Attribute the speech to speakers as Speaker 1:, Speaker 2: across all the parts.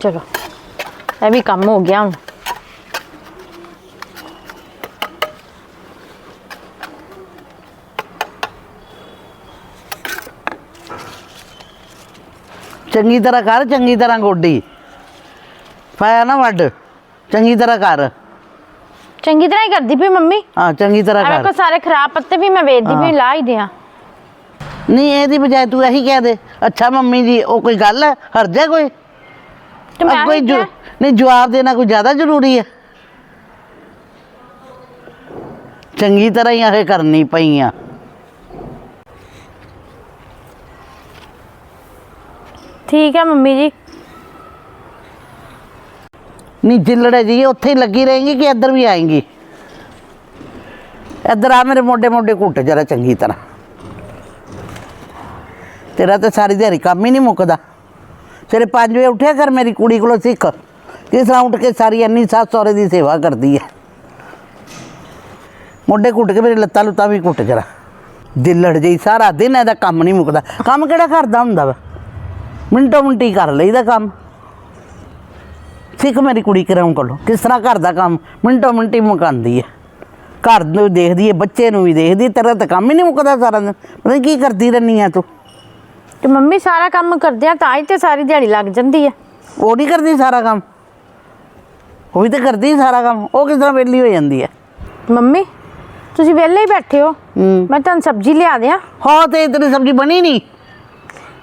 Speaker 1: ਚਲੋ ਇਹ ਵੀ ਕੰਮ ਹੋ ਗਿਆ ਹੁਣ।
Speaker 2: ਚੰਗੀ ਤਰ੍ਹਾਂ ਕਰ ਚੰਗੀ ਤਰ੍ਹਾਂ ਗੋਡੀ। ਪਾਇਆ ਨਾ ਵੱਡ ਚੰਗੀ ਤਰ੍ਹਾਂ ਕਰ।
Speaker 1: ਚੰਗੀ ਤਰ੍ਹਾਂ ਹੀ ਕਰਦੀ ਪਈ ਮੰਮੀ।
Speaker 2: ਹਾਂ ਚੰਗੀ ਤਰ੍ਹਾਂ ਕਰ।
Speaker 1: ਕੋ ਸਾਰੇ ਖਰਾਬ ਪੱਤੇ ਵੀ ਮੈਂ ਵੇਚਦੀ। ਪਈ ਲਾ ਹੀ ਦਿਆਂ।
Speaker 2: ਨਹੀਂ ਇਹਦੀ ਬਜਾਏ ਤੂੰ ਇਹੀ ਕਹਿ ਦੇ। ਅੱਛਾ ਮੰਮੀ ਜੀ ਉਹ ਕੋਈ ਗੱਲ ਹੈ? ਹਰਜਾ ਕੋਈ?
Speaker 1: ਤੇ ਮੈਂ
Speaker 2: ਅਬ ਕੋਈ
Speaker 1: ਹੀ
Speaker 2: ਜੋ
Speaker 1: ਕਿਹਾ,
Speaker 2: ਨਹੀਂ ਜਵਾਬ ਦੇਣਾ ਕੋਈ ਜ਼ਿਆਦਾ ਜ਼ਰੂਰੀ ਹੈ ਚੰਗੀ ਤਰ੍ਹਾਂ ਹੀ ਇਹ ਕਰਨੀ ਪਈਆਂ
Speaker 1: ਠੀਕ ਹੈ ਮੰਮੀ ਜੀ।
Speaker 2: ਨਹੀਂ ਜਿੱਲੜੇ ਜੀ ਉੱਥੇ ਹੀ ਲੱਗੀ ਰਹੇਗੀ ਕਿ ਇੱਧਰ ਵੀ ਆਏਗੀ? ਇੱਧਰ ਆ ਮੇਰੇ ਮੋਢੇ ਮੋਢੇ ਘੁੱਟ ਜਰਾ ਚੰਗੀ ਤਰ੍ਹਾਂ। ਤੇਰਾ ਤਾਂ ਸਾਰੀ ਦਿਹਾੜੀ ਕੰਮ ਹੀ ਨਹੀਂ ਮੁੱਕਦਾ। ਸਵੇਰੇ 5 ਵਜੇ ਉੱਠਿਆ ਕਰ ਮੇਰੀ ਕੁੜੀ ਕੋਲੋਂ ਸਿੱਖ। ਕਿਸ ਤਰ੍ਹਾਂ ਉੱਠ ਕੇ ਸਾਰੀ ਇੰਨੀ ਸੱਸ ਸਹੁਰੇ ਦੀ ਸੇਵਾ ਕਰਦੀ ਹੈ ਮੋਢੇ ਘੁੱਟ ਕੇ ਮੇਰੀ ਲੱਤਾਂ ਲੁੱਤਾਂ ਵੀ ਘੁੱਟ ਜਰਾ। ਦਿਲੜ ਜਿਹੀ ਸਾਰਾ ਦਿਨ ਇਹਦਾ ਕੰਮ ਨਹੀਂ ਮੁੱਕਦਾ। ਕੰਮ ਕਿਹੜਾ ਕਰਦਾ ਹੁੰਦਾ ਵਾ? ਮਿੰਟੋ ਮਿੰਟੀ ਕਰ ਲਈਦਾ ਕੰਮ। ਸਿੱਖ ਮੇਰੀ ਕੁੜੀ ਕਰਾਉਂ ਕੋਲੋਂ। ਕਿਸ ਤਰ੍ਹਾਂ ਘਰ ਦਾ ਕੰਮ ਮਿੰਟੋ ਮਿੰਟੀ ਮੁਕਾਉਂਦੀ ਹੈ ਘਰ ਨੂੰ ਵੀ ਦੇਖਦੀ ਹੈ ਬੱਚੇ ਨੂੰ ਵੀ ਦੇਖਦੀ ਹੈ, ਤੇਰਾ ਤਾਂ ਕੰਮ ਹੀ ਨਹੀਂ ਮੁੱਕਦਾ ਸਾਰਾ ਦਿਨ। ਪਤਾ ਕੀ ਕਰਦੀ ਰਹਿੰਦੀ ਆ ਤੂੰ?
Speaker 1: ਤੇ ਮੰਮੀ ਸਾਰਾ ਕੰਮ ਕਰਦੇ ਆ ਤਾਂ ਹੀ ਤੇ ਸਾਰੀ ਦਿਹਾੜੀ ਲੱਗ ਜਾਂਦੀ ਹੈ
Speaker 2: ਉਹ ਨਹੀਂ ਕਰਦੀ ਸਾਰਾ ਕੰਮ। ਉਹ ਵੀ ਤਾਂ ਕਰਦੀ ਹੈ ਸਾਰਾ ਕੰਮ। ਉਹ ਕਿਸ ਤਰ੍ਹਾਂ ਵਿਹਲੀ ਹੋ ਜਾਂਦੀ ਹੈ
Speaker 1: ਮੰਮੀ ਤੁਸੀਂ ਵਿਹਲੇ ਹੀ ਬੈਠੇ ਹੋ।
Speaker 2: ਹੂੰ।
Speaker 1: ਮੈਂ ਤੁਹਾਨੂੰ ਸਬਜ਼ੀ ਲਿਆ ਦਿਆਂ।
Speaker 2: ਹਾਂ ਤੇ ਤੇਰੀ ਸਬਜ਼ੀ ਬਣੀ ਨਹੀਂ।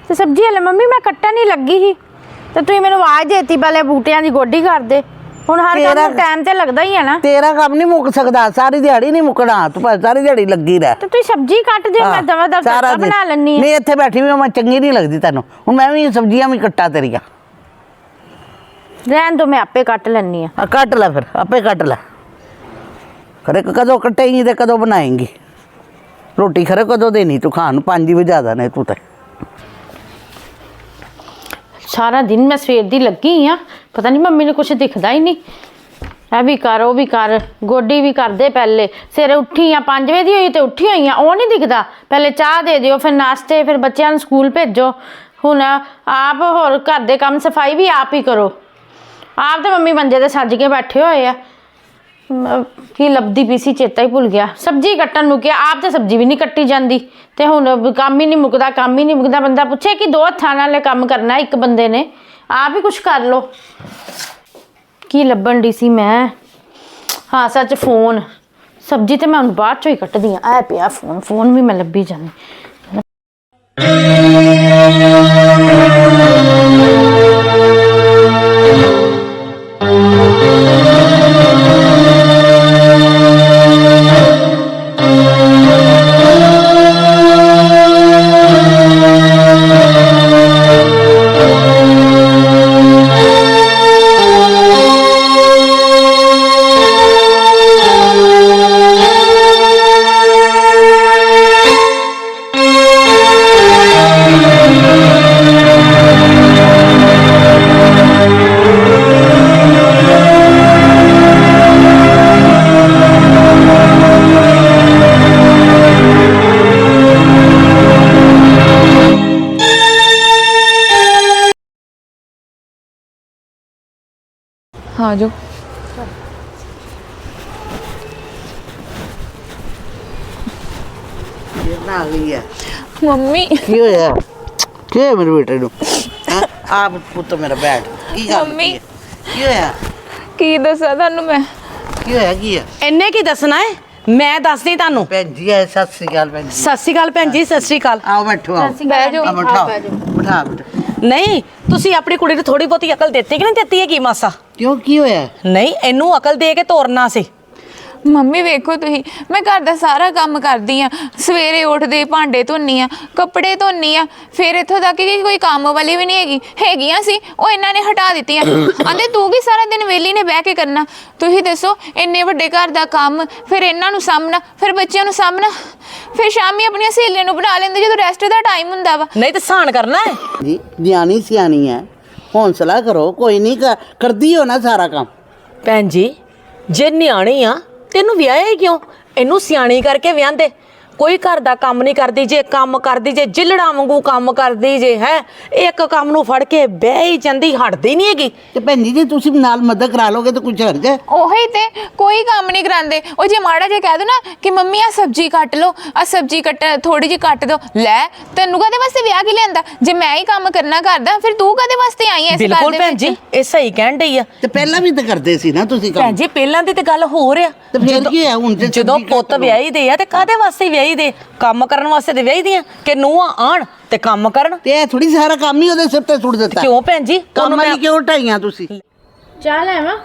Speaker 1: ਤੇ ਸਬਜ਼ੀ ਹਲੇ ਮੰਮੀ ਮੈਂ ਕੱਟਣ ਨਹੀਂ ਲੱਗੀ ਸੀ। ਤੇ ਤੁਸੀਂ ਮੈਨੂੰ ਆਵਾਜ਼ ਦੇਤੀ ਪਹਿਲੇ ਬੂਟਿਆਂ ਦੀ ਗੋਡੀ ਕਰ ਦੇ। ਹੁਣ ਹਰ ਕੰਮ
Speaker 2: ਤੇਰਾ-
Speaker 1: ਨੂੰ ਟਾਈਮ ਤੇ ਲੱਗਦਾ ਹੀ ਹੈ ਨਾ।
Speaker 2: ਤੇਰਾ ਕੰਮ ਨਹੀਂ ਮੁੱਕ ਸਕਦਾ ਸਾਰੀ ਦਿਹਾੜੀ ਨਹੀਂ ਮੁੱਕਣਾ ਤੂੰ ਭਾਵੇਂ ਸਾਰੀ ਦਿਹਾੜੀ ਲੱਗੀ ਰਹਿ।
Speaker 1: ਤੇ ਤੁਸੀਂ ਸਬਜ਼ੀ ਕੱਟ ਦਿਓ ਮੈਂ ਦਵਾ ਦਵਾ
Speaker 2: ਸਾਰਾ
Speaker 1: ਤੜਕਾ
Speaker 2: ਦਿਨ।
Speaker 1: ਬਣਾ ਲੈਣੀ
Speaker 2: ਨਹੀਂ ਇੱਥੇ ਬੈਠੀ ਵੀ ਮੈਂ ਚੰਗੀ ਨਹੀਂ ਲੱਗਦੀ ਤੈਨੂੰ। ਹੁਣ ਮੈਂ ਵੀ ਸਬਜ਼ੀਆਂ ਵੀ ਕੱਟਾ ਤੇਰੀਆਂ।
Speaker 1: ਰਹਿਣ ਦੋ ਮੈਂ ਆਪੇ ਕੱਟ ਲੈਣੀ ਆ।
Speaker 2: ਆ ਕੱਟ ਲੈ ਫਿਰ ਆਪੇ ਕੱਟ ਲੈ। ਖਰੇ ਕਦੋਂ ਕੱਟੇਂਗੀ ਤੇ ਕਦੋਂ ਬਣਾਏਂਗੀ। ਰੋਟੀ ਖਰੇ ਕਦੋਂ ਦੇਣੀ ਤੂੰ ਖਾਣ ਨੂੰ ਪੰਜ ਹੀ ਵਜਾ ਨੇ ਤੂੰ ਤੇ।
Speaker 1: ਸਾਰਾ ਦਿਨ ਮੈਂ ਸਵੇਰ ਦੀ ਲੱਗੀ ਆ। ਪਤਾ ਨਹੀਂ ਮੰਮੀ ਨੂੰ ਕੁਝ ਦਿਖਦਾ ਹੀ ਨਹੀਂ ਇਹ ਵੀ ਕਰ, ਉਹ ਵੀ ਕਰ, ਗੋਡੀ ਵੀ ਕਰਦੇ ਪਹਿਲੇ। ਸਵੇਰੇ ਉੱਠੀ ਆ 5 ਵਜੇ ਦੀ ਹੋਈ ਤੇ ਉੱਠੀ ਹੋਈ ਆ, ਉਹ ਨਹੀਂ ਦਿਖਦਾ। ਪਹਿਲੇ ਚਾਹ ਦੇ ਦਿਓ, ਫਿਰ ਨਾਸ਼ਤੇ, ਫਿਰ ਬੱਚਿਆਂ ਨੂੰ ਸਕੂਲ ਭੇਜੋ। ਹੁਣ ਆਪ ਹੋਰ ਘਰ ਦੇ ਕੰਮ ਸਫ਼ਾਈ ਵੀ ਆਪ ਹੀ ਕਰੋ। ਆਪ ਤੇ ਮੰਮੀ ਮੰਜੇ ਤੇ ਸੱਜ ਕੇ ਬੈਠੇ ਹੋਏ ਆ। ਮ- ਕੀ ਲੱਭਦੀ ਪਈ ਸੀ, ਚੇਤਾ ਹੀ ਭੁੱਲ ਗਿਆ। ਸਬਜ਼ੀ ਕੱਟਣ ਨੂੰ ਕਿਹਾ, ਆਪ ਤੇ ਸਬਜ਼ੀ ਵੀ ਨਹੀਂ ਕੱਟੀ ਜਾਂਦੀ। ਤੇ ਹੁਣ ਕੰਮ ਹੀ ਨਹੀਂ ਮੁੱਕਦਾ, ਕੰਮ ਹੀ ਨਹੀਂ ਮੁੱਕਦਾ। ਬੰਦਾ ਪੁੱਛੇ ਕਿ ਦੋ ਹੱਥਾਂ ਨਾਲ ਇਹ ਕੰਮ ਕਰਨਾ ਇੱਕ ਬੰਦੇ ਨੇ। ਆਪ ਹੀ ਕੁਝ ਕਰ ਲੋ ਕੀ ਲੱਭਣ ਦੀ ਸੀ ਮੈਂ? ਹਾਂ, ਸੱਚ ਫੋਨ। ਸਬਜ਼ੀ ਤੇ ਮੈਂ ਹੁਣ ਬਾਅਦ ਚੋਂ ਹੀ ਕੱਟਦੀ ਆ। ਐ ਪਿਆ ਫੋਨ ਫੋਨ ਵੀ ਮੈਂ ਲੱਭੀ ਜਾਂਦੀ।
Speaker 3: ਹਾਂ ਜੋ।
Speaker 2: ਨਾ ਗਈ ਹੈ
Speaker 3: ਮੰਮੀ।
Speaker 2: ਕੀ ਹੋਇਆ? ਕੀ ਹੋਇਆ ਮੇਰੇ ਬੇਟੇ ਨੂੰ? ਹੈਂ? ਆਪ ਪੁੱਤ ਮੇਰਾ ਬੈਠ। ਕੀ ਗੱਲ
Speaker 3: ਮੰਮੀ।
Speaker 2: ਕੀ ਹੈ? ਕੀ ਹੋਇਆ?
Speaker 3: ਕੀ ਦੱਸਾਂ ਤੁਹਾਨੂੰ ਮੈਂ?
Speaker 2: ਕੀ ਹੋਇਆ ਕੀ ਹੈ
Speaker 4: ਇੰਨੇ ਕੀ ਦੱਸਣਾ ਹੈ ਮੈਂ ਦੱਸਦੀ ਤੁਹਾਨੂੰ।
Speaker 2: ਭੈਣ ਜੀ ਆਏ ਸਤਿ ਸ੍ਰੀ ਅਕਾਲ ਭੈਣ ਜੀ।
Speaker 4: ਸਤਿ ਸ਼੍ਰੀ ਅਕਾਲ ਭੈਣ ਜੀ ਸਤਿ ਸ਼੍ਰੀ ਅਕਾਲ।
Speaker 2: ਆਓ ਬੈਠੋ ਆਓ।
Speaker 3: ਬਹਿ ਜਾਓ।
Speaker 2: ਆ ਬਿਠਾਓ। ਬਿਠਾ ਬਿਠਾ।
Speaker 4: ਨਹੀਂ ਤੁਸੀਂ ਆਪਣੀ ਕੁੜੀ ਨੂੰ ਥੋੜੀ ਬਹੁਤੀ ਅਕਲ ਦਿੱਤੀ ਕਿ ਨਹੀਂ ਦਿੱਤੀ ਹੈਗੀ ਮਾਸਾ?
Speaker 2: ਕਿਉਂ ਕੀ ਹੋਇਆ?
Speaker 4: ਨਹੀਂ ਇਹਨੂੰ ਅਕਲ ਦੇ ਕੇ ਤੋਰਨਾ ਸੀ।
Speaker 3: ਮੰਮੀ ਵੇਖੋ ਤੁਸੀਂ ਮੈਂ ਘਰ ਦਾ ਸਾਰਾ ਕੰਮ ਕਰਦੀ ਆ। ਸਵੇਰੇ ਉੱਠਦੇ ਭਾਂਡੇ ਧੋਨੀ ਆ ਕੱਪੜੇ ਧੋਨੀ ਆ। ਫਿਰ ਇੱਥੋਂ ਤੱਕ ਕਿ ਕੋਈ ਕੰਮ ਵਾਲੀ ਵੀ ਨਹੀਂ ਹੈਗੀ। ਹੈਗੀਆਂ ਸੀ ਉਹ ਇਹਨਾਂ ਨੇ ਹਟਾ ਦਿੱਤੀਆਂ। ਆਂਦੇ ਤੂੰ ਕੀ ਸਾਰਾ ਦਿਨ ਵਿਹਲੀ ਨੇ ਬਹਿ ਕੇ ਕਰਨਾ? ਤੁਸੀਂ ਦੱਸੋ ਇੰਨੇ ਵੱਡੇ ਘਰ ਦਾ ਕੰਮ ਫਿਰ ਇਹਨਾਂ ਨੂੰ ਸਾਹਮਣਾ ਫਿਰ ਬੱਚਿਆਂ ਨੂੰ ਸਾਹਮਣਾ ਫਿਰ ਸ਼ਾਮੀ ਆਪਣੀਆਂ ਸਹੇਲੀਆਂ ਨੂੰ ਬਣਾ ਲੈਂਦੇ ਜਦੋਂ ਰੈਸਟ ਦਾ ਟਾਈਮ ਹੁੰਦਾ ਵਾ।
Speaker 4: ਨਹੀਂ ਤੇ ਸਾਨ ਕਰਨਾ ਹੈ।
Speaker 2: ਜੀ ਨਿਆਣੀ ਸਿਆਣੀ ਹੈ। ਹੌਂਸਲਾ ਕਰੋ, ਕੋਈ ਨਹੀਂ ਕਰਦੀ ਹੋ ਨਾ ਸਾਰਾ ਕੰਮ।
Speaker 4: ਭੈਣ ਜੀ, ਜੇ ਨਿਆਣੀ ਆ, ਤੈਨੂੰ ਵਿਆਹਿਆ ਹੀ ਕਿਉਂ? ਇਹਨੂੰ ਸਿਆਣੀ ਕਰਕੇ ਵਿਆਹਦੇ। ਕੋਈ ਘਰ ਦਾ ਕੰਮ ਨਹੀਂ ਕਰਦੀ ਜੇ ਕੰਮ ਕਰਦੀ ਜੇ ਜਿਲੜਾ ਵਾਂਗੂ ਕੰਮ ਕਰਦੀ ਜੇ ਹੈ। ਇੱਕ ਕੰਮ ਨੂੰ ਫੜ ਕੇ ਬਹਿ ਹੀ ਜਾਂਦੀ ਹਟਦੀ ਨਹੀਂ ਹੈਗੀ।
Speaker 2: ਤੇ ਭੈਣ ਜੀ ਜੇ ਤੁਸੀਂ ਨਾਲ ਮਦਦ ਕਰਾ ਲੋਗੇ ਤਾਂ ਕੁਝ ਹਰਜ ਹੈ
Speaker 3: ਉਹੀ ਤੇ ਕੋਈ ਕੰਮ ਨਹੀਂ ਕਰਾਂਦੇ ਉਹ ਜੇ ਮਾੜਾ ਜਿਹਾ ਕਹਿ ਦੋ ਨਾ ਕਿ ਮੰਮੀ ਆ ਸਬਜ਼ੀ ਕੱਟ ਲਓ ਆ ਸਬਜ਼ੀ ਕੱਟ ਥੋੜੀ ਜਿਹੀ ਕੱਟ ਦੋ। ਲੈ ਤੈਨੂੰ ਕਦੇ ਵਾਸਤੇ ਵਿਆਹ ਕੀ ਲਿਆਂਦਾ? ਜੇ ਮੈਂ ਹੀ ਕੰਮ ਕਰਨਾ ਕਰਦਾ ਫਿਰ ਤੂੰ ਕਦੇ ਵਾਸਤੇ ਆਈ ਐ ਇਸ ਘਰ
Speaker 4: ਬਿਲਕੁਲ
Speaker 3: ਦੇ
Speaker 4: ਭੈਣ
Speaker 3: ਵਿੱਚ?
Speaker 4: ਜੀ ਇਹ ਸਹੀ ਕਹਿਣ ਡਈ ਆ।
Speaker 2: ਤੇ ਪਹਿਲਾਂ ਵੀ ਤਾਂ ਕਰਦੇ ਸੀ ਨਾ ਤੁਸੀਂ
Speaker 4: ਭੈਣ
Speaker 2: ਕੰਮ
Speaker 4: ਜੀ ਪਹਿਲਾਂ ਦੀ ਤੇ ਗੱਲ ਹੋ ਰਿਹਾ
Speaker 2: ਤੇ ਫਿਰ ਕੀ ਹੈ ਹੁਣ ਜੇ
Speaker 4: ਜਦੋਂ
Speaker 2: ਸਬਜ਼ੀ ਕੱਟ
Speaker 4: ਪੁੱਤ
Speaker 2: ਲਓ।
Speaker 4: ਵਿਆਹੀ ਦੇ ਆ ਤੇ ਕਾਦੇ ਵਾਸਤੇ ਵਿਆਹੀ ਦੇ ਕੰਮ ਕਰਨ ਵਾਸਤੇ ਤੇ ਵਿਆਹੀ ਦੀਆਂ ਕਿ ਨੂੰਹਾਂ ਆਣ ਤੇ ਕੰਮ ਕਰਨ?
Speaker 2: ਤੇ ਇਹ ਥੋੜੀ ਸਾਰਾ ਕੰਮ ਹੀ ਉਹਦੇ ਸਿਰ ਤੇ ਸੁੱਟ ਦਿੱਤਾ।
Speaker 4: ਕਿਉਂ ਭੈਣ ਜੀ?
Speaker 2: ਕੰਮ ਵਾਲੀ
Speaker 4: ਮੈਂ
Speaker 2: ਕਿਉਂ ਢਾਈਆਂ ਤੁਸੀਂ?
Speaker 1: ਚਾਹ ਲੈਵਾਂ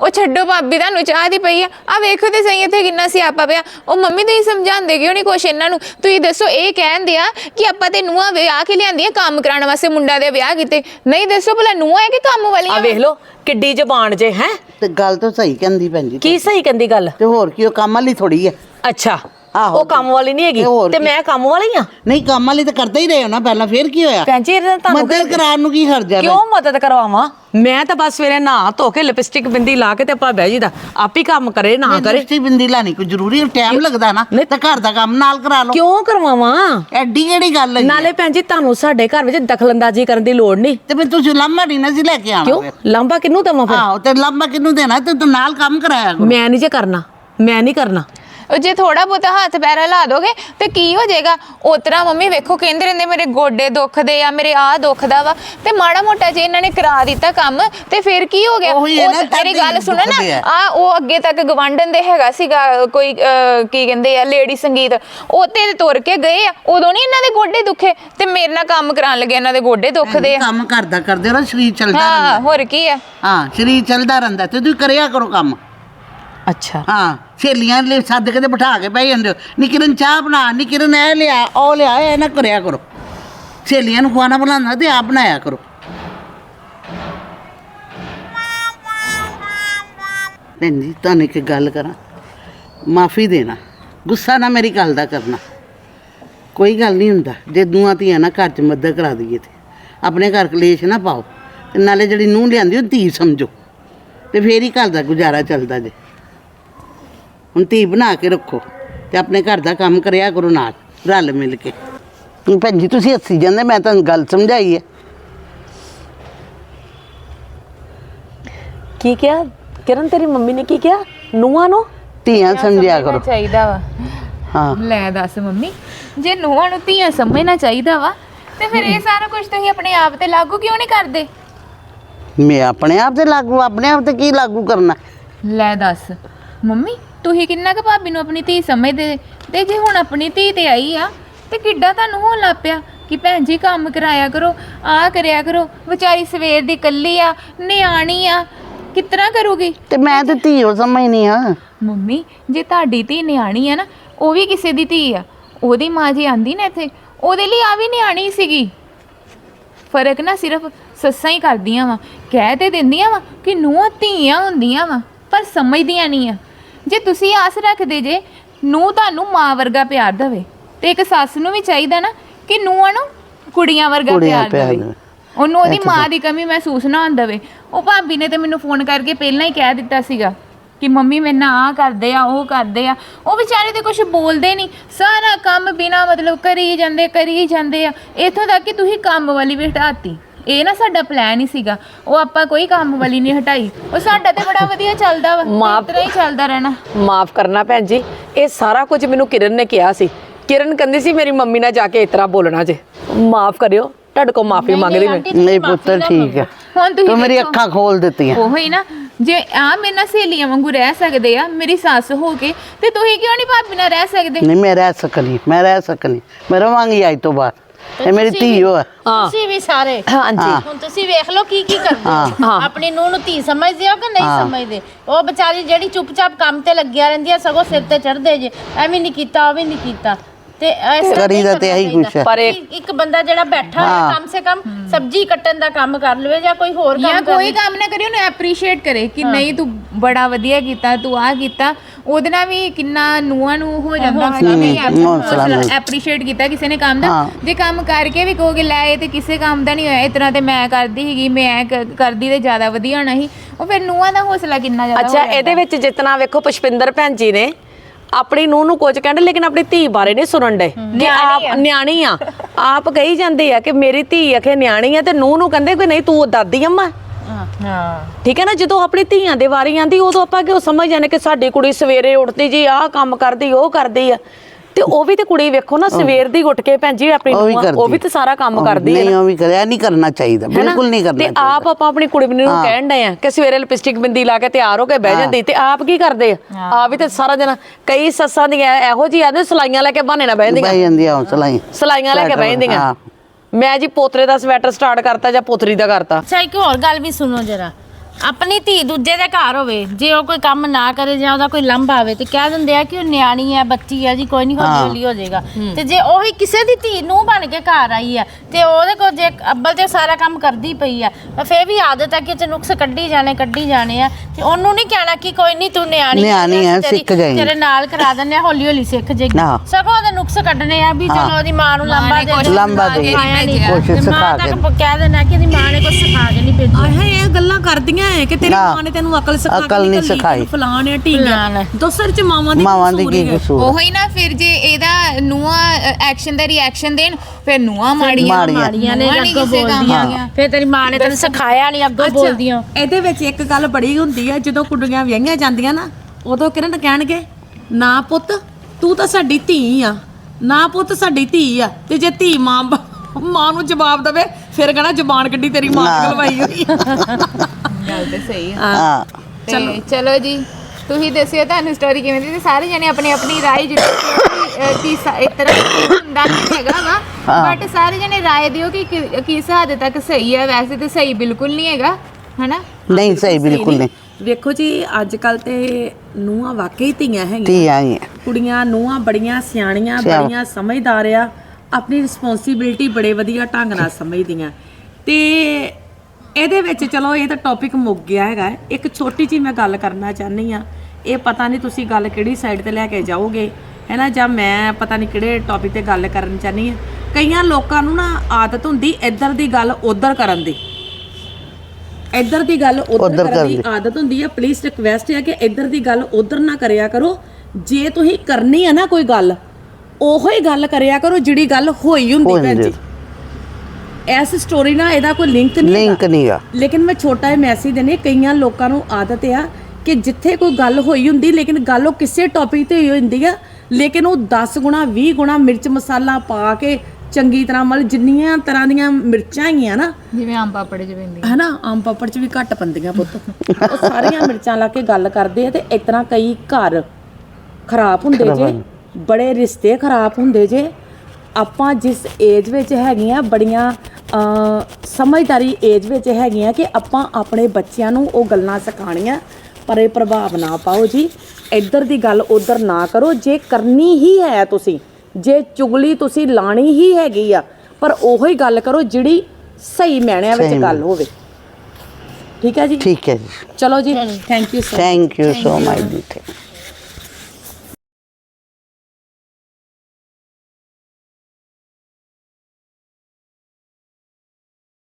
Speaker 3: ਉਹ ਛੱਡੋ ਭਾਬੀ ਤੁਹਾਨੂੰ ਚਾਹ ਦੀ ਪਈ ਆ। ਆ ਵੇਖੋ ਤੇ ਸਹੀ ਇੱਥੇ ਕਿੰਨਾ ਸਿਆਪਾ ਪਿਆ। ਉਹ ਮੰਮੀ ਤੁਸੀਂ ਸਮਝਾਉਂਦੇ ਕਿਉਂ ਨਹੀਂ ਕੁਛ ਇਹਨਾਂ ਨੂੰ? ਤੁਸੀਂ ਦੱਸੋ ਇਹ ਕਹਿੰਦੇ ਆ ਕਿ ਆਪਾਂ ਤੇ ਨੂੰਹਾਂ ਵਿਆਹ ਕੇ ਲਿਆਂਦੀਆਂ ਕੰਮ ਕਰਾਉਣ ਵਾਸਤੇ ਮੁੰਡਾ ਦੇ ਵਿਆਹ ਕੀਤੇ। ਨਹੀਂ ਦੱਸੋ ਭਲਾ ਨੂੰਹਾਂ ਹੈ ਕਿ ਕੰਮ
Speaker 4: ਆ
Speaker 3: ਵਾਲੀਆਂ
Speaker 4: ਵੇਖ ਲਓ ਕਿੱਡੀ ਜ਼ਬਾਨ ਜੇ ਹੈ?
Speaker 2: ਤੇ ਗੱਲ ਤਾਂ ਸਹੀ ਕਹਿੰਦੀ ਭੈਣ ਜੀ
Speaker 4: ਕੀ ਸਹੀ ਕਹਿੰਦੀ ਗੱਲ?
Speaker 2: ਤੇ ਹੋਰ ਕੀ ਉਹ ਕੰਮ ਵਾਲੀ ਥੋੜੀ ਹੈ।
Speaker 4: ਅੱਛਾ।
Speaker 2: ਆਹੋ।
Speaker 4: ਉਹ ਕੰਮ ਵਾਲੀ ਨਹੀਂ ਹੈਗੀ
Speaker 2: ਤੇ ਹੋਰ
Speaker 4: ਤੇ
Speaker 2: ਕੀ।
Speaker 4: ਮੈਂ ਕੰਮ ਵਾਲੀ ਆ?
Speaker 2: ਨਹੀਂ ਕੰਮ ਵਾਲੀ ਤਾਂ ਕਰਦੇ ਹੀ ਰਹੇ ਹੋ ਨਾ ਪਹਿਲਾਂ ਫੇਰ ਕੀ ਹੋਇਆ?
Speaker 4: ਭੈਣ ਜੀ ਇਹਦੇ ਤੁਹਾਨੂੰ
Speaker 2: ਮਦਦ ਕਰਾਉਣ ਨੂੰ ਕੀ ਹਰਜ ਹੈ
Speaker 4: ਕਿਉਂ ਮਦਦ ਕਰਵਾਵਾਂ? ਮੈਂ ਤਾਂ ਬਸ ਸਵੇਰੇ ਨਹਾ ਧੋ ਕੇ ਲਿਪਸਟਿਕ ਬਿੰਦੀ ਲਾ ਕੇ ਤੇ ਆਪਾਂ ਬਹਿ ਜੀਦਾ ਆਪ ਹੀ ਕੰਮ ਕਰੇ ਨਾ ਕਰੇ।
Speaker 2: ਕਰੇ ਬਿੰਦੀ ਲਾਣੀ ਕੋਈ ਜ਼ਰੂਰੀ ਟਾਈਮ ਲੱਗਦਾ ਨਾ
Speaker 4: ਨਹੀਂ।
Speaker 2: ਤੇ ਘਰ ਦਾ ਕੰਮ ਨਾਲ ਕਰਾ ਲਓ।
Speaker 4: ਕਿਉਂ ਕਰਵਾਵਾਂ?
Speaker 2: ਐਡੀ ਕਿਹੜੀ ਗੱਲ ਹੈ
Speaker 4: ਨਾਲੇ ਭੈਣ ਜੀ ਤੁਹਾਨੂੰ ਸਾਡੇ ਘਰ ਵਿੱਚ ਦਖਲਅੰਦਾਜ਼ੀ ਕਰਨ ਦੀ ਲੋੜ ਨਹੀਂ।
Speaker 2: ਤੇ ਫਿਰ ਤੁਸੀਂ ਲਾਂਬਾ ਨਹੀਂ ਨਾ ਸੀ ਲੈ ਕੇ ਆਣਾ
Speaker 4: ਕਿਉਂ? ਲਾਂਬਾ ਕਿਹਨੂੰ ਦਵਾਂ ਫਿਰ?
Speaker 2: ਆਹੋ ਤੇ ਲਾਂਬਾ ਕਿਹਨੂੰ ਦੇਣਾ? ਤੇ ਤੂੰ ਨਾਲ ਕੰਮ ਕਰਾਇਆ ਕਰੋ।
Speaker 4: ਮੈਂ ਨਹੀਂ ਜੇ ਕਰਨਾ ਮੈਂ ਨਹੀਂ ਕਰਨਾ।
Speaker 3: ਉਹ ਜੇ ਥੋੜਾ ਬਹੁਤਾ ਹੱਥ ਪੈਰ ਹਿਲਾ ਦੋਗੇ ਤੇ ਕੀ ਹੋ ਜਾਏਗਾ? ਉਤਰਾ ਮੰਮੀ ਵੇਖੋ ਕਹਿੰਦੇ ਰਹਿੰਦੇ ਮੇਰੇ ਗੋਡੇ ਦੁਖਦੇ ਆ ਮੇਰੇ ਆਹ ਦੁਖਦਾ ਵਾ। ਤੇ ਮਾੜਾ ਮੋਟਾ ਜੇ ਇਹਨਾਂ ਨੇ ਕਰਾ ਦਿੱਤਾ ਕੰਮ ਤੇ ਫਿਰ ਕੀ ਹੋ ਗਿਆ?
Speaker 2: ਉਹੀ ਹੈ
Speaker 3: ਉਹ
Speaker 2: ਨਾ,
Speaker 3: ਮੇਰੀ ਗੱਲ ਸੁਣੋ
Speaker 2: ਦੁਖਦੇ
Speaker 3: ਨਾ
Speaker 2: ਆ।
Speaker 3: ਆ ਉਹ ਅੱਗੇ ਤੱਕ ਗਵਾਂਢਣ ਦੇ ਹੈਗਾ ਸੀਗਾ ਕੋਈ ਅਹ, ਕੀ ਕਹਿੰਦੇ ਆ ਲੇਡੀ ਸੰਗੀਤ। ਉੱਤੇ ਤੇ ਤੁਰ ਕੇ ਗਏ ਆ ਉਦੋਂ ਨਹੀਂ ਇਹਨਾਂ ਦੇ ਗੋਡੇ ਦੁਖੇ? ਤੇ ਮੇਰੇ ਨਾਲ ਕੰਮ ਕਰਾਉਣ ਲੱਗੇ ਇਹਨਾਂ ਦੇ ਗੋਡੇ ਦੁਖਦੇ ਆ।
Speaker 2: ਕੰਮ ਕਰਦਾ ਕਰਦੇ ਰਹੋ ਸਰੀਰ ਚੱਲਦਾ
Speaker 3: ਹਾਂ
Speaker 2: ਰਹਿੰਦਾ।
Speaker 3: ਹੋਰ ਕੀ ਆ?
Speaker 2: ਹਾਂ ਸਰੀਰ ਚੱਲਦਾ ਰਹਿੰਦਾ ਤੇ ਤੁਸੀਂ ਕਰਿਆ ਕਰੋ ਕੰਮ।
Speaker 4: ਅੱਛਾ।
Speaker 2: ਹਾਂ। ਸਹੇਲੀਆਂ ਲਈ ਸੱਦ ਕੇ ਤੇ ਬਿਠਾ ਕੇ ਬਹਿ ਜਾਂਦੇ ਹੋ। ਨੀ ਚਾਹ ਬਣਾ, ਨੀ ਇਹ ਲਿਆ, ਉਹ ਲਿਆ, ਇਹ ਨਾ ਕਰਿਆ ਕਰੋ। ਸਹੇਲੀਆਂ ਨੂੰ ਖਵਾਣਾ ਬਣਾਉਣਾ ਤੇ ਆਪ ਬਣਾਇਆ ਕਰੋ। ਭੈਣ ਜੀ, ਤੁਹਾਨੂੰ ਇੱਕ ਗੱਲ ਕਰਾਂ। ਮਾਫੀ ਦੇਣਾ। ਗੁੱਸਾ ਨਾ ਮੇਰੀ ਗੱਲ ਦਾ ਕਰਨਾ। ਕੋਈ ਗੱਲ ਨਹੀਂ ਹੁੰਦਾ। ਜੇ ਦੂਆਂ ਧੀਆਂ ਨਾ ਘਰ 'ਚ ਮਦਦ ਕਰਾ ਦਈਏ ਤੇ। ਆਪਣੇ ਘਰ ਕਲੇਸ਼ ਨਾ ਪਾਓ। ਤੇ ਨਾਲੇ ਜਿਹੜੀ ਨੂੰਹ ਲਿਆਂਦੀ ਉਹ ਧੀ ਸਮਝੋ। ਤੇ ਫੇਰ ਹੀ ਘਰ ਦਾ ਗੁਜ਼ਾਰਾ ਚੱਲਦਾ ਜੇ। ਹੁਣ ਧੀ ਬਣਾ ਕੇ ਰੱਖੋ ਤੇ ਆਪਣੇ ਘਰ ਦਾ ਕੰਮ ਕਰਿਆ ਕਰੋ ਨਾਲ ਰਲ ਮਿਲ ਕੇ। ਭੈਣ ਜੀ ਤੁਸੀਂ ਹੱਸੀ ਜਾਂਦੇ ਮੈਂ ਤੁਹਾਨੂੰ ਗੱਲ ਸਮਝਾਈ ਹੈ।
Speaker 4: ਕੀ ਕਿਹਾ? ਕਿਰਨ ਤੇਰੀ ਮੰਮੀ ਨੇ ਕੀ ਕਿਹਾ? ਨੂੰਹਾਂ ਨੂੰ?
Speaker 2: ਧੀਆਂ ਸਮਝਿਆ ਕਰੋ।
Speaker 3: ਚਾਹੀਦਾ ਵਾ।
Speaker 2: ਹਾਂ।
Speaker 3: ਲੈ ਦੱਸ ਮੰਮੀ ਜੇ ਨੂੰਹਾਂ ਨੂੰ ਧੀਆਂ ਸਮਝਣਾ ਚਾਹੀਦਾ ਵਾ ਤੇ ਫਿਰ ਇਹ ਸਾਰਾ ਕੁਝ ਤੁਸੀਂ ਆਪਣੇ ਆਪ ਤੇ ਲਾਗੂ ਕਿਉਂ ਨਹੀਂ ਕਰਦੇ?
Speaker 2: ਮੈਂ ਆਪਣੇ ਆਪ ਤੇ ਲਾਗੂ ਆਪਣੇ ਆਪ ਤੇ ਕੀ ਲਾਗੂ ਕਰਨਾ?
Speaker 3: ਲੈ ਦੱਸ। ਮੰਮੀ ਤੁਸੀਂ ਕਿੰਨਾ ਕੁ ਭਾਬੀ ਨੂੰ ਆਪਣੀ ਧੀ ਸਮਝਦੇ? ਤੇ ਜੇ ਹੁਣ ਆਪਣੀ ਧੀ ਤੇ ਆਈ ਆ ਤੇ ਕਿੱਡਾ ਤੁਹਾਨੂੰ ਹੋਣ ਲੱਗ ਪਿਆ ਕਿ ਭੈਣ ਜੀ ਕੰਮ ਕਰਾਇਆ ਕਰੋ ਆ ਕਰਿਆ ਕਰੋ ਵਿਚਾਰੀ ਸਵੇਰ ਦੀ ਕੱਲੀ ਆ ਨਿਆਣੀ ਆ ਕਿਤਨਾ ਕਰੂਗੀ?
Speaker 2: ਤੇ ਮੈਂ ਤੇ ਧੀ ਹੋ ਸਮਝਣੀ ਆ।
Speaker 3: ਮੰਮੀ ਜੇ ਤੁਹਾਡੀ ਧੀ ਨਿਆਣੀ ਆ ਨਾ ਉਹ ਵੀ ਕਿਸੇ ਦੀ ਧੀ ਆ। ਉਹਦੀ ਮਾਂ ਜੀ ਆਂਦੀ ਨਾ ਇੱਥੇ ਉਹਦੇ ਲਈ ਆ ਵੀ ਨਿਆਣੀ ਸੀਗੀ। ਫ਼ਰਕ ਨਾ ਸਿਰਫ ਸੱਸਾਂ ਹੀ ਕਰਦੀਆਂ ਵਾ ਕਹਿ ਤੇ ਦਿੰਦੀਆਂ ਵਾ ਕਿ ਨੂੰਹਾਂ ਧੀਆਂ ਹੁੰਦੀਆਂ ਵਾ ਪਰ ਸਮਝਦੀਆਂ ਨਹੀਂ ਆ। ਜੇ ਤੁਸੀਂ ਆਸ ਰੱਖਦੇ ਜੇ ਨੂੰ ਤੁਹਾਨੂੰ ਮਾਂ ਵਰਗਾ ਪਿਆਰ ਦੇਵੇ ਤੇ ਇੱਕ ਸੱਸ ਨੂੰ ਵੀ ਚਾਹੀਦਾ ਨਾ ਕਿ ਨੂੰਹਾਂ ਨੂੰ ਕੁੜੀਆਂ ਵਰਗਾ
Speaker 2: ਕੁੜੀਆਂ
Speaker 3: ਪਿਆਰ
Speaker 2: ਪਿਆਰ
Speaker 3: ਦੇਵੇ।
Speaker 2: ਦੇਵੇ।
Speaker 3: ਉਹਨੂੰ ਉਹਦੀ ਮਾਂ ਦੀ ਕਮੀ ਮਹਿਸੂਸ ਨਾ ਹੋਣ ਦੇਵੇ। ਉਹ ਭਾਬੀ ਨੇ ਤੇ ਮੈਨੂੰ ਫੋਨ ਕਰਕੇ ਪਹਿਲਾਂ ਹੀ ਕਹਿ ਦਿੱਤਾ ਸੀਗਾ ਕਿ ਮੰਮੀ ਮੇਰੇ ਨਾਲ ਆ ਕਰਦੇ ਆ ਉਹ ਕਰਦੇ ਆ। ਉਹ ਵਿਚਾਰੇ ਤੇ ਕੁਝ ਬੋਲਦੇ ਨਹੀਂ। ਸਾਰਾ ਕੰਮ ਬਿਨਾ ਮਤਲਬ ਕਰੀ ਜਾਂਦੇ ਕਰੀ ਜਾਂਦੇ ਆ। ਇਥੋਂ ਤੱਕ ਕਿ ਤੁਸੀਂ ਕੰਮ ਵਾਲੀ ਵੀ ਹਟਾਤੀ। ਇਹ ਨਾ ਸਾਡਾ ਪਲਾਨ ਹੀ ਸੀਗਾ। ਉਹ ਆਪਾਂ ਕੋਈ ਕੰਮ ਵਾਲੀ ਨਹੀਂ ਹਟਾਈ। ਉਹ ਸਾਡਾ ਤੇ ਬੜਾ ਵਧੀਆ ਚੱਲਦਾ ਵਾ।
Speaker 4: ਮਾਂ-
Speaker 3: ਇਸ ਤਰ੍ਹਾਂ ਹੀ ਚੱਲਦਾ ਰਹਿਣਾ।
Speaker 4: ਮਾਫ ਕਰਨਾ ਭੈਣ ਜੀ। ਇਹ ਸਾਰਾ ਕੁਝ ਮੈਨੂੰ ਕਿਰਨ ਨੇ ਕਿਹਾ ਸੀ। ਕਿਰਨ ਕਹਿੰਦੀ ਸੀ ਮੇਰੀ ਮੰਮੀ ਨਾਲ ਜਾ ਕੇ ਇਸ ਤਰ੍ਹਾਂ ਬੋਲਣਾ ਜੇ। ਮਾਫ ਕਰਿਓ। ਤੁਹਾਡੇ ਕੋਲ ਮਾਫੀ ਮੰਗਦੀ ਮੈਂ।
Speaker 2: ਨਹੀਂ ਪੁੱਤਰ ਠੀਕ ਹੈ
Speaker 3: ਹੁਣ ਤੁਸੀਂ
Speaker 2: ਤੂੰ ਮੇਰੀ
Speaker 3: ਦੇਖੋ।
Speaker 2: ਅੱਖਾਂ ਖੋਲ ਦਿੱਤੀਆਂ।
Speaker 3: ਉਹ ਹੀ ਨਾ ਜੇ ਆ ਮੇਰੇ ਨਾਲ ਸਹੇਲੀਆਂ ਵਾਂਗੂ ਰਹਿ ਸਕਦੇ ਆ ਮੇਰੀ ਸੱਸ ਹੋ ਕੇ ਤੇ ਤੁਸੀਂ ਕਿਉਂ ਨਹੀਂ ਭਾਬੀ ਨਾਲ ਰਹਿ ਸਕਦੇ?
Speaker 2: ਨਹੀਂ ਮੈਂ ਰਹਿ ਸਕਣੀ ਮੈਂ ਰਹਿ ਸਕਣੀ ਮੈਂ ਰਵਾਂਗੀ ਅੱਜ ਤੋਂ ਬਾਅਦ। ਇਹ ਮੇਰੀ ਧੀ ਹੋ ਹੈ
Speaker 4: ਹਾਂ।
Speaker 1: ਤੁਸੀਂ ਵੀ ਸਾਰੇ।
Speaker 4: ਹਾਂਜੀ।
Speaker 1: ਹੁਣ ਤੁਸੀਂ ਵੇਖ ਲਓ ਕੀ ਕੀ ਕਰਦੇ
Speaker 2: ਹਾਂ।
Speaker 1: ਹੋ। ਆਪਣੀ ਨੂੰਹ ਨੂੰ ਧੀ ਸਮਝਦੇ ਹੋ ਕਿ ਨਹੀਂ
Speaker 2: ਹਾਂ।
Speaker 1: ਸਮਝਦੇ? ਉਹ ਵਿਚਾਰੀ ਜਿਹੜੀ ਚੁੱਪਚਾਪ ਕੰਮ ਤੇ ਲੱਗਿਆ ਰਹਿੰਦੀ ਆ ਸਗੋਂ ਸਿਰ ਤੇ ਚੜਦੇ ਜੇ। ਐਵੇਂ ਨਹੀਂ ਕੀਤਾ ਉਹ ਵੀ ਨਹੀਂ ਕੀਤਾ। ਤੇ ਇਸ ਤਰ੍ਹਾਂ
Speaker 2: ਕਰੀਦਾ
Speaker 1: ਨਹੀਂ
Speaker 2: ਤੇ
Speaker 1: ਕਰਨਾ
Speaker 2: ਇਹੀ ਕੁਛ
Speaker 1: ਚਾਹੀਦਾ।
Speaker 2: ਹੈ।
Speaker 4: ਪਰ ਇੱਕ-
Speaker 1: ਇੱਕ ਇੱਕ ਬੰਦਾ ਜਿਹੜਾ ਬੈਠਾ ਹੈ
Speaker 2: ਹਾਂ।
Speaker 1: ਕਮ ਸੇ ਕਮ ਸਬਜ਼ੀ ਕੱਟਣ ਦਾ ਕੰਮ ਕਰ ਲਵੇ ਜਾਂ ਕੋਈ ਹੋਰ
Speaker 3: ਜਾਂ
Speaker 1: ਕੰਮ ਕਰ
Speaker 3: ਕੋਈ
Speaker 1: ਲਵੇ
Speaker 3: ਕੰਮ ਨਾ ਕਰੇ ਉਹਨੂੰ ਐਪਰੀਸ਼ੀਏਟ ਕਰੇ ਕਿ ਨਹੀਂ ਤੂੰ ਬੜਾ ਵਧੀਆ ਕੀਤਾ ਤੂੰ ਆ ਕੀਤਾ ਉਹਦੇ ਨਾਲ ਵੀ ਕਿੰਨਾ ਨੂੰਹਾਂ ਨੂੰ ਹੋ ਜਾਂਦਾ ਵਾ ਕਿ ਨਹੀਂ
Speaker 2: ਹੌਸਲਾ ਮਿਲਦਾ।
Speaker 3: ਐਪਰੀਸ਼ੀਏਟ ਕੀਤਾ ਕਿਸੇ ਨੇ ਕੰਮ ਦਾ
Speaker 2: ਹਾਂ।
Speaker 3: ਜੇ ਕੰਮ ਕਰਕੇ ਵੀ ਕਹੋਗੇ ਲੈ ਇਹ ਤੇ ਕਿਸੇ ਕੰਮ ਦਾ ਨਹੀਂ ਹੋਇਆ ਇਸ ਤਰ੍ਹਾਂ ਤੇ ਮੈਂ ਕਰਦੀ ਸੀਗੀ ਮੈਂ ਐਂ ਕ- ਕਰਦੀ ਤੇ ਜ਼ਿਆਦਾ ਵਧੀਆ ਹੋਣਾ ਸੀ ਉਹ ਫਿਰ ਨੂੰਹਾਂ ਦਾ ਹੌਸਲਾ ਕਿੰਨਾ ਜ਼ਿਆਦਾ
Speaker 4: ਅੱਛਾ
Speaker 3: ਹੋ ਜਾਂਦਾ।
Speaker 4: ਇਹਦੇ ਵਿੱਚ ਜਿਤਨਾ ਵੇਖੋ ਪੁਸ਼ਪਿੰਦਰ ਭੈਣ ਜੀ ਨੇ ਆਪਣੀ ਨੂੰਹ ਨੂੰ ਕੁਝ ਕਹਿੰਦੇ ਲੇਕਿਨ ਆਪਣੀ ਧੀ ਬਾਰੇ ਨਹੀਂ ਸੁਣਨ ਦੇ ਕਿ ਆਪ ਨਿਆਣੀ ਆ ਆਪ ਕਹੀ ਜਾਂਦੇ ਆ ਕਿ ਮੇਰੀ ਧੀ ਅਖੇ ਨਿਆਣੀ ਆ ਤੇ ਨੂੰਹ ਨੂੰ ਕਹਿੰਦੇ ਕਿ ਨਹੀਂ ਤੂੰ ਦਾਦੀ ਅੰਮਾ।
Speaker 1: ਹਾਂ।
Speaker 4: ਠੀਕ ਹੈ ਨਾ ਜਦੋਂ ਆਪਣੀ ਧੀਆਂ ਦੇ ਵਾਰੀ ਆਂਦੀ ਉਦੋਂ ਆਪਾਂ ਕਿਉਂ ਸਮਝ ਜਾਂਦੇ ਕਿ ਸਾਡੀ ਕੁੜੀ ਸਵੇਰੇ ਉੱਠਦੀ ਜੀ ਆਹ ਕੰਮ ਕਰਦੀ ਉਹ ਕਰਦੀ ਆ। ਤੇ ਉਹ ਵੀ ਤੇ ਕੁੜੀ ਵੇਖੋ ਨਾ ਸਵੇਰ ਦੀ ਉੱਠ ਕੇ ਭੈਣ ਜੀ ਆਪਣੀ
Speaker 2: ਉਹ ਵੀ
Speaker 4: ਨੂੰਹ ਆ,
Speaker 2: ਕਰਦੀ।
Speaker 4: ਉਹ ਵੀ ਤੇ ਸਾਰਾ ਕੰਮ ਕਰਦੀ ਹੈ
Speaker 2: ਨਹੀਂ ਉਹ ਵੀ ਕਰਿਆ ਨਹੀਂ ਕਰਨਾ ਚਾਹੀਦਾ? ਬਿਲਕੁਲ ਨਹੀਂ ਕਰਨਾ
Speaker 4: ਤੇ ਆਪ ਆਪਾਂ ਆਪਣੀ ਕੁੜੀ ਨੂੰ ਕਹਿਣ ਡਏ ਆ ਕਿ ਸਵੇਰੇ ਲਿਪਸਟਿਕ ਬਿੰਦੀ ਲਾ ਕੇ ਤਿਆਰ ਹੋ ਕੇ ਬਹਿ ਜਾਂਦੀ ਤੇ ਆਪ ਕੀ ਕਰਦੇ ਆ? ਆਪ ਵੀ ਤੇ ਸਾਰਾ ਦਿਨ ਕਈ ਸੱਸਾਂ ਦੀਆਂ ਇਹੋ ਜਿਹੀ ਆਦੇ ਸਲਾਈਆਂ ਲੈ ਕੇ ਬਹਾਨੇ ਨਾ ਬਹਿੰਦੀਆਂ।
Speaker 2: ਬਹਿ ਜਾਂਦੀ ਆ ਚਲਾਈ
Speaker 4: ਸਲਾਈਆਂ ਲੈ ਕੇ ਬਹਿੰਦੀਆਂ।
Speaker 2: ਹਾਂ।
Speaker 4: ਮੈਂ ਜੀ ਪੋਤਰੇ ਦਾ ਸਵੈਟਰ ਸਟਾਰਟ ਕਰਤਾ ਜਾਂ ਪੋਤਰੀ ਦਾ ਕਰਤਾ?
Speaker 1: ਅੱਛਾ ਇੱਕ ਹੋਰ ਗੱਲ ਵੀ ਸੁਣੋ ਜਰਾ। ਆਪਣੀ ਧੀ ਦੂਜੇ ਦੇ ਘਰ ਹੋਵੇ ਜੇ ਉਹ ਕੋਈ ਕੰਮ ਨਾ ਕਰੇ ਜਾਂ ਉਹਦਾ ਕੋਈ ਲੰਬਾ ਆਵੇ ਤੇ ਕਹਿ ਦਿੰਦੇ ਆ ਕਿ ਉਹ ਨਿਆਣੀ ਹੈ ਬੱਚੀ ਹੈ ਜੀ ਕੋਈ ਨਹੀਂ ਹੌਲੀ ਹੌਲੀ ਹੋ ਜਾਏਗਾ ਤੇ ਜੇ ਉਹੀ ਕਿਸੇ ਦੀ ਧੀ ਨੂੰ ਬਣ ਕੇ ਘਰ ਆਈ ਹੈ ਤੇ ਉਹਦੇ ਕੋਲ ਜੇ ਅੱਬਲ ਤੇ ਸਾਰਾ ਕੰਮ ਕਰਦੀ ਪਈ ਆ ਤਾਂ ਫੇਰ ਵੀ ਆਦਤ ਹੈ ਕਿ ਤੇ ਨੁਕਸ ਕੱਢੀ ਜਾਣੇ ਕੱਢੀ ਜਾਣੇ ਆ ਤੇ ਉਹਨੂੰ ਨਹੀਂ ਕਹਿਣਾ ਕਿ ਕੋਈ ਨਹੀਂ ਤੂੰ ਨਿਆਣੀ
Speaker 2: ਨਿਆਣੀ ਹੈ,
Speaker 1: ਤੇਰੀ-
Speaker 2: ਸਿੱਖ ਜਾਏਗੀ।
Speaker 1: ਤੇਰੇ ਨਾਲ ਕਰਾ ਦਿੰਦੇ ਆ ਹੌਲੀ ਹੌਲੀ ਸਿੱਖ ਜਾਏਗੀ
Speaker 2: ਹਾਂ।
Speaker 1: ਸਗੋਂ ਉਹਦੇ ਨੁਕਸ ਕੱਢਣੇ ਆ ਵੀ ਚਲੋ ਉਹਦੀ ਮਾਂ ਨੂੰ ਲੰਬਾ ਦੇ ਦਿਓ।
Speaker 2: ਲੰਬਾ ਦੇ ਦਿਓ।
Speaker 1: ਸਿਖਾਇਆ ਨਹੀਂ।
Speaker 2: ਕੁਛ
Speaker 1: ਤੇ
Speaker 2: ਸਿਖਾ
Speaker 1: ਮਾਂ ਤੱਕ ਕਹਿ ਦੇਣਾ ਕਿ ਇਹਦੀ ਮਾਂ ਨੇ ਕੁਝ ਸਿਖਾ ਕੇ ਨਹੀਂ ਭੇਜਿਆ
Speaker 4: ਆਹੇ ਇਹ ਗੱਲਾਂ ਕਰਦੀਆਂ ਐ ਕਿ ਤੇਰੀ
Speaker 2: ਨਾ।
Speaker 4: ਮਾਂ ਨੇ ਤੈਨੂੰ ਅਕਲ ਸਿਖਾ
Speaker 2: ਅਕਲ ਨਹੀਂ ਸਿਖਾਈ।
Speaker 4: ਫਲਾਣ
Speaker 1: ਨਾ,
Speaker 4: ਢੀਂਗਾ
Speaker 1: ਨਾ।
Speaker 4: ਦੋਸਰ ਚ ਮਾਵਾਂ ਦੀ
Speaker 2: ਮਾਵਾਂ ਦੀ
Speaker 4: ਕਸੂਰ
Speaker 2: ਕੀ
Speaker 4: ਹੀ ਹੈ।
Speaker 2: ਕਸੂਰ
Speaker 3: ਉਹੀ ਨਾ ਫਿਰ ਜੇ ਇਹਦਾ ਨੂਆ ਐਕਸ਼ਨ ਦਾ ਰਿਐਕਸ਼ਨ ਦੇਣ ਫਿਰ ਨੂਆ ਮਾੜੀਆਂ
Speaker 2: ਮਾੜੀਆਂ।
Speaker 1: ਮਾੜੀਆਂ ਨੇ
Speaker 3: ਨੂੰਹਾਂ ਨੀ
Speaker 1: ਅੱਗੋਂ
Speaker 3: ਕਿਸੇ ਕੰਮ
Speaker 1: ਬੋਲਦੀਆਂ
Speaker 3: ਦੀਆਂ।
Speaker 1: ਫਿਰ ਤੇਰੀ ਮਾਂ ਨੇ ਤੈਨੂੰ ਸਿਖਾਇਆ ਨਹੀਂ ਅੱਗੋਂ ਬੋਲਦੀਆਂ
Speaker 4: ਇਹਦੇ ਵਿੱਚ ਇੱਕ ਗੱਲ ਬੜੀ ਹੁੰਦੀ ਹੈ ਜਦੋਂ ਕੁੜੀਆਂ ਵਿਆਹੀਆਂ ਜਾਂਦੀਆਂ ਨਾ ਉਦੋਂ ਕਿਰਨ ਕਹਿਣਗੇ ਨਾ ਪੁੱਤ ਤੂੰ ਤਾਂ ਸਾਡੀ ਧੀ ਆ ਨਾ ਪੁੱਤ ਸਾਡੀ ਧੀ ਆ ਤੇ ਜੇ ਧੀ ਮਾਂ ਬ- ਮਾਂ ਨੂੰ ਜਵਾਬ ਦਵੇ ਫਿਰ ਕਹਣਾ ਜ਼ਬਾਨ ਕੱਢੀ ਤੇਰੀ ਮਾਂ ਨੇ ਗਲਵਾਈ ਹੋਈ ਆ।
Speaker 3: ਗੱਲ ਤੇ ਸਹੀ ਹੈ।
Speaker 2: ਹਾਂ।
Speaker 3: ਤੇ ਚਲੋ। ਜੀ ਤੁਸੀਂ ਦੱਸਿਓ ਤੁਹਾਨੂੰ ਸਟੋਰੀ ਕਿਵੇਂ ਦੀ ਤੇ ਸਾਰੇ ਜਣੇ ਆਪਣੀ ਆਪਣੀ ਰਾਏ ਕਿ ਇਸ ਤਰ੍ਹਾਂ ਹੁੰਦਾ ਨਹੀਂ ਹੈਗਾ ਵਾ। ਬਟ ਸਾਰੇ ਜਣੇ ਰਾਏ ਦਿਓ ਕਿ ਕਿ- ਕਿਸ ਹੱਦ ਤੱਕ ਸਹੀ ਹੈ ਵੈਸੇ ਤੇ ਸਹੀ ਬਿਲਕੁਲ ਨਹੀਂ ਹੈਗਾ ਹਨਾ?
Speaker 2: ਨਹੀਂ ਸਹੀ ਬਿਲਕੁਲ ਨਹੀਂ।
Speaker 4: ਵੇਖੋ ਜੀ ਅੱਜ ਕੱਲ ਤੇ ਨੂੰਹਾਂ ਵਾਕਈ ਧੀਆਂ ਹੈਗੀਆਂ। ਕੁੜੀਆਂ ਨੂੰਹਾਂ ਬੜੀਆਂ ਸਿਆਣੀਆਂ
Speaker 2: ਸਿਆਣ-
Speaker 4: ਬੜੀਆਂ ਸਮਝਦਾਰ ਆ। ਆਪਣੀ ਰਿਸਪੌਂਸਿਬਿਲਟੀ ਬੜੇ ਵਧੀਆ ਢੰਗ ਨਾਲ ਸਮਝਦੀਆਂ। ਤੇ ਇਹਦੇ ਵਿੱਚ ਚਲੋ ਇਹ ਤਾਂ ਟੌਪਿਕ ਮੁੱਕ ਗਿਆ ਹੈਗਾ। ਇੱਕ ਛੋਟੀ ਜਿਹੀ ਮੈਂ ਗੱਲ ਕਰਨਾ ਚਾਹਨੀ ਆ ਇਹ ਪਤਾ ਨਹੀਂ ਤੁਸੀਂ ਗੱਲ ਕਿਹੜੀ ਸਾਈਡ ਤੇ ਲੈ ਕੇ ਜਾਓਗੇ ਹੈਨਾ ਜਾਂ ਮੈਂ ਪਤਾ ਨਹੀਂ ਕਿਹੜੇ ਟੌਪਿਕ ਤੇ ਗੱਲ ਕਰਨ ਚਾਹਨੀ ਆ ਕਈਆਂ ਲੋਕਾਂ ਨੂੰ ਨਾ ਆਦਤ ਹੁੰਦੀ ਇੱਧਰ ਦੀ ਗੱਲ ਉੱਧਰ ਕਰਨ ਦੀ। ਇੱਧਰ ਦੀ ਗੱਲ ਉੱਧਰ ਕਰਨ ਦੀ ਆਦਤ ਹੁੰਦੀ ਹੈ ਪਲੀਜ਼ ਰਿਕਵੈਸਟ ਹੈ ਕਿ ਇੱਧਰ ਦੀ ਗੱਲ ਉੱਧਰ ਨਾ ਕਰਿਆ ਕਰੋ। ਜੇ ਤੁਸੀਂ ਕਰਨੀ ਹੈ ਨਾ ਕੋਈ ਗੱਲ ਉਹੋ ਹੀ ਗੱਲ ਕਰਿਆ ਕਰੋ ਜਿਹੜੀ ਗੱਲ ਹੋਈ ਹੁੰਦੀ ਭੈਣ ਜੀ। ਐਸ ਸਟੋਰੀ ਨਾਲ ਇਹਦਾ ਕੋਈ ਲਿੰਕ ਨਹੀਂ
Speaker 2: ਲਿੰਕ ਨਹੀਂਗਾ।
Speaker 4: ਲੇਕਿਨ ਮੈਂ ਛੋਟਾ ਜਿਹਾ ਮੈਸੇਜ ਦੇਣੇ ਕਈਆਂ ਲੋਕਾਂ ਨੂੰ ਆਦਤ ਆ ਕਿ ਜਿੱਥੇ ਕੋਈ ਗੱਲ ਹੋਈ ਹੁੰਦੀ ਲੇਕਿਨ ਗੱਲ ਉਹ ਕਿਸੇ ਟੌਪਿਕ ਤੇ ਹੋਈ ਹੁੰਦੀ ਆ ਲੇਕਿਨ ਉਹ 10 ਗੁਣਾ 20 ਗੁਣਾ ਮਿਰਚ ਮਸਾਲਾ ਪਾ ਕੇ ਚੰਗੀ ਤਰ੍ਹਾਂ ਮਤਲਬ ਜਿੰਨੀਆਂ ਤਰ੍ਹਾਂ ਦੀਆਂ ਮਿਰਚਾਂ ਹੈਗੀਆਂ ਨਾ
Speaker 3: ਜਿਵੇਂ ਆਮ ਪਾਪੜ ਚ ਪੈਂਦੀ
Speaker 4: ਹਨਾ ਆਮ ਪਾਪੜ ਚ ਵੀ ਘੱਟ ਪੰਦੀਆਂ ਪੁੱਤ। ਉਹ ਸਾਰੀਆਂ ਮਿਰਚਾਂ ਲਾ ਕੇ ਗੱਲ ਕਰਦੇ ਆ ਤੇ ਇਸ ਤਰ੍ਹਾਂ ਕਈ ਘਰ ਖਰਾਬ ਹੁੰਦੇ ਜੇ ਬੜੇ ਰਿਸ਼ਤੇ ਖਰਾਬ ਹੁੰਦੇ ਜੇ ਆਪਾਂ ਜਿਸ ਏਜ ਵਿੱਚ ਹੈਗੀਆਂ ਬੜੀਆਂ ਸਮਝਦਾਰੀ ਏਜ ਵਿੱਚ ਹੈਗੀਆਂ ਕਿ ਆਪਾਂ ਆਪਣੇ ਬੱਚਿਆਂ ਨੂੰ ਉਹ ਗੱਲਾਂ ਸਿਖਾਣੀਆਂ ਪਰ ਇਹ ਪ੍ਰਭਾਵ ਨਾ ਪਾਓ ਜੀ। ਇੱਧਰ ਦੀ ਗੱਲ ਉੱਧਰ ਨਾ ਕਰੋ। ਜੇ ਕਰਨੀ ਹੀ ਹੈ ਤੁਸੀਂ ਜੇ ਚੁਗਲੀ ਤੁਸੀਂ ਲਾਣੀ ਹੀ ਹੈਗੀ ਆ ਪਰ ਉਹੋ ਹੀ ਗੱਲ ਕਰੋ ਜਿਹੜੀ ਸਹੀ ਮੈਣਿਆਂ ਵਿੱਚ ਗੱਲ ਹੋਵੇ। ਠੀਕ ਹੈ ਜੀ?
Speaker 2: ਠੀਕ ਹੈ ਜੀ।
Speaker 4: ਚਲੋ ਜੀ। Thank you sir
Speaker 2: thank you so much ਜੀ।